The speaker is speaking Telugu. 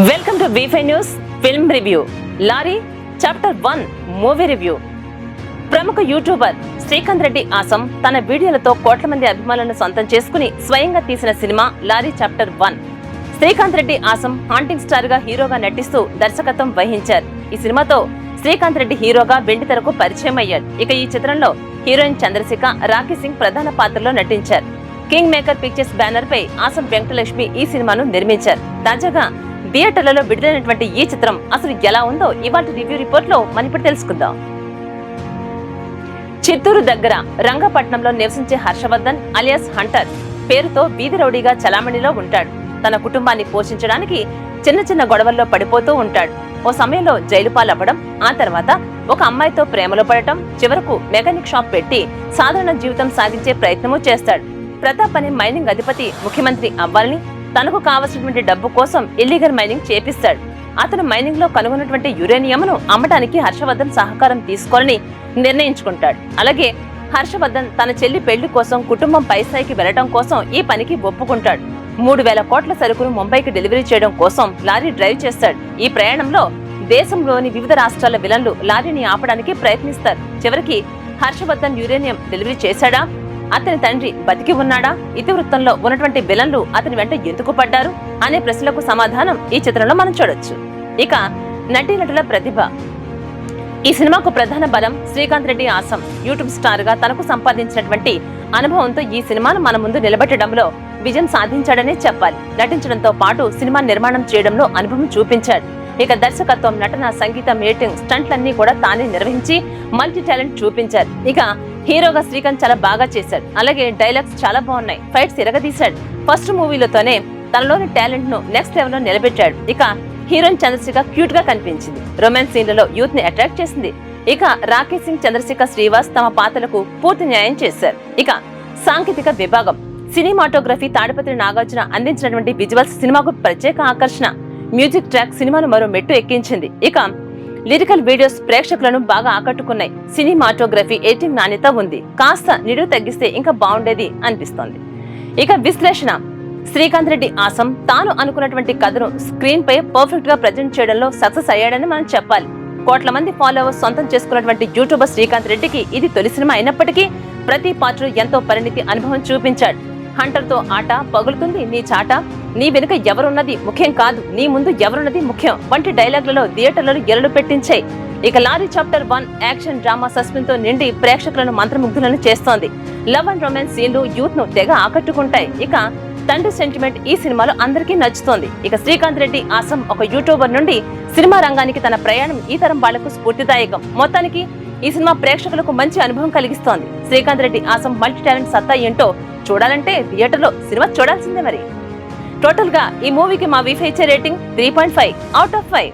Welcome to బీఫై news film review lorry chapter one movie review ప్రముఖ యూట్యూబర్ శ్రీకాంత్ రెడ్డి ఆసం తన వీడియోలతో కోట్ల మంది అభిమానులను సొంతం చేసుకుని స్వయంగా తీసిన cinema lorry chapter one Srikanth Reddy Asam haunting స్టార్గా హీరోగా నటిస్తూ దర్శకత్వం వహించారు. ఈ సినిమాతో శ్రీకాంత్ రెడ్డి హీరోగా వెండితెరకు పరిచయం అయ్యాడు ఇక ఈ చిత్రంలో హీరోయిన్ చంద్రశిఖ రాఖీ సింగ్ ప్రధాన పాత్రలో నటించారు. కింగ్ మేకర్ పిక్చర్స్ బ్యానర్ పై ఆసం వెంకటలక్ష్మి ఈ సినిమాను నిర్మించారు. తాజాగా థియేటర్లలో విడుదలైనటువంటి ఈ చిత్రం అసలు ఎలా ఉందో ఇవాళ రివ్యూ రిపోర్ట్లో మనం ఇప్పుడు తెలుసుకుందాం. చిత్తూరు దగ్గర రంగపట్నంలో నివసించే హర్షవర్ధన్ అలియాస్ హంటర్ పేరుతో వీధి రౌడీగా చలామణిలో ఉంటాడు. తన కుటుంబాన్ని పోషించడానికి చిన్న చిన్న గొడవల్లో పడిపోతూ ఉంటాడు. ఓ సమయంలో జైలు పాలవ్వడం ఆ తర్వాత ఒక అమ్మాయితో ప్రేమలో పడటం చివరకు మెకానిక్ షాప్ పెట్టి సాధారణ జీవితం సాగించే ప్రయత్నము చేస్తాడు. ప్రతాప్ అనే మైనింగ్ అధిపతి ముఖ్యమంత్రి అవ్వాలని తనకు కావలసినటువంటి డబ్బు కోసం ఇల్లీగల్ మైనింగ్ చేపిస్తాడు. అతను మైనింగ్లో కనుగొన్నటువంటి యురేనియంను అమ్మడానికి హర్షవర్ధన్ సహకారం తీసుకోవాలని నిర్ణయించుకుంటాడు. అలాగే హర్షవర్ధన్ తన చెల్లి పెళ్ళి కోసం కుటుంబం పైసాయికి వెళ్ళడం కోసం ఈ పనికి ఒప్పుకుంటాడు. మూడు వేల కోట్ల సరుకును ముంబైకి డెలివరీ చేయడం కోసం లారీ డ్రైవ్ చేస్తాడు. ఈ ప్రయాణంలో దేశంలోని వివిధ రాష్ట్రాల విలన్లు లారీని ఆపడానికి ప్రయత్నిస్తారు. చివరికి హర్షవర్ధన్ యురేనియం డెలివరీ చేశాడా? అతని తండ్రి బతికి ఉన్నాడా? ఇతివృత్తంలో ఉన్నటువంటి విలన్లు అతని వెంట ఎందుకు పడ్డారు? అనే ప్రశ్నలకు సమాధానం ఈ చిత్రంలో మనం చూడొచ్చు. ఇక నటీనటుల ప్రతిభ. ఈ సినిమాకు ప్రధాన బలం శ్రీకాంత్ రెడ్డి ఆసం. యూట్యూబ్ స్టార్గా తనకు సంపాదించినటువంటి అనుభవంతో ఈ సినిమాను మన ముందు నిలబెట్టడంలో విజయం సాధించాడనే చెప్పాలి. నటించడంతో పాటు సినిమా నిర్మాణం చేయడంలో అనుభవం చూపించాడు. ఇక దర్శకత్వం నటన సంగీతం ఎడిటింగ్ స్టంట్లన్నీ కూడా తానే నిర్వహించి మల్టీ టాలెంట్ చూపించారు. ఇక హీరోగా శ్రీకాంత్ చాలా బాగా చేశాడు. అలాగే డైలాగ్స్ చాలా బాగున్నాయి. ఫైట్స్ ఇరగదీశాడు ఫస్ట్ మూవీలతోనే తనలోని టాలెంట్ను నెక్స్ట్ లెవెల్లో నిలబెట్టాడు. ఇక హీరోయిన్ చంద్రశేఖ క్యూట్గా కనిపించింది. రొమాన్స్ సీన్లలో యూత్ని అట్రాక్ట్ చేసింది. ఇక రాకేష్ సింగ్ చంద్రశేఖర్ శ్రీవాస్ తమ పాత్రలకు పూర్తి న్యాయం చేశారు. ఇక సాంకేతిక విభాగం. సినిమాటోగ్రఫీ తాడిపత్రి నాగార్జున అందించినటువంటి విజువల్స్ సినిమాకు ప్రత్యేక ఆకర్షణ. మ్యూజిక్ ట్రాక్ సినిమాను మరో మెట్టు ఎక్కించింది. ఇక లిరికల్ వీడియోస్ ప్రేక్షకులను బాగా ఆకట్టుకున్నాయి. సినిమాటోగ్రఫీ ఎడిటింగ్ నాణ్యత ఉంది. కాస్త నిడువు తగ్గిస్తే ఇంకా బాగుండేది అనిపిస్తోంది. ఇక విశ్లేషణ. శ్రీకాంత్ రెడ్డి ఆసం తాను అనుకున్నటువంటి కథను స్క్రీన్ పై పర్ఫెక్ట్గా ప్రజెంట్ చేయడంలో సక్సెస్ అయ్యాడని మనం చెప్పాలి. కోట్ల మంది ఫాలోవర్స్ సొంతం చేసుకున్నటువంటి యూట్యూబర్ శ్రీకాంత్ రెడ్డికి ఇది తొలి సినిమా అయినప్పటికీ ప్రతి పాత్ర ఎంతో పరిణితి అనుభవం చూపించాడు. హంటర్తో ఆట పగులుతుంది నీ చాట. నీ వెనుక ఎవరున్నది ముఖ్యం కాదు నీ ముందు ఎవరున్నది ముఖ్యం. వంటి డైలాగ్లలో థియేటర్లలో ఎరలు పెట్టించాయి ఇక lorry chapter one action drama సస్పెన్స్తో నిండి ప్రేక్షకులను మంత్రముగ్ధులను చేస్తోంది. లవ్ అండ్ రొమాన్స్ సీన్లు యూత్ను తెగ ఆకట్టుకుంటాయి. ఇక తండ్రి సెంటిమెంట్ ఈ సినిమాలో అందరికీ నచ్చుతోంది. ఇక శ్రీకాంత్ రెడ్డి ఆసం ఒక యూట్యూబర్ నుండి సినిమా రంగానికి తన ప్రయాణం ఈ తరం వాళ్ళకు స్ఫూర్తిదాయకం. మొత్తానికి ఈ సినిమా ప్రేక్షకులకు మంచి అనుభవం కలిగిస్తోంది. Srikanth Reddy awesome multi talent సత్తా ఏంటో చూడాలంటే థియేటర్లో సినిమా చూడాల్సిందే మరి. టోటల్గా ఈ మూవీకి మా వీఫై ఇచ్చే rating three point five out of five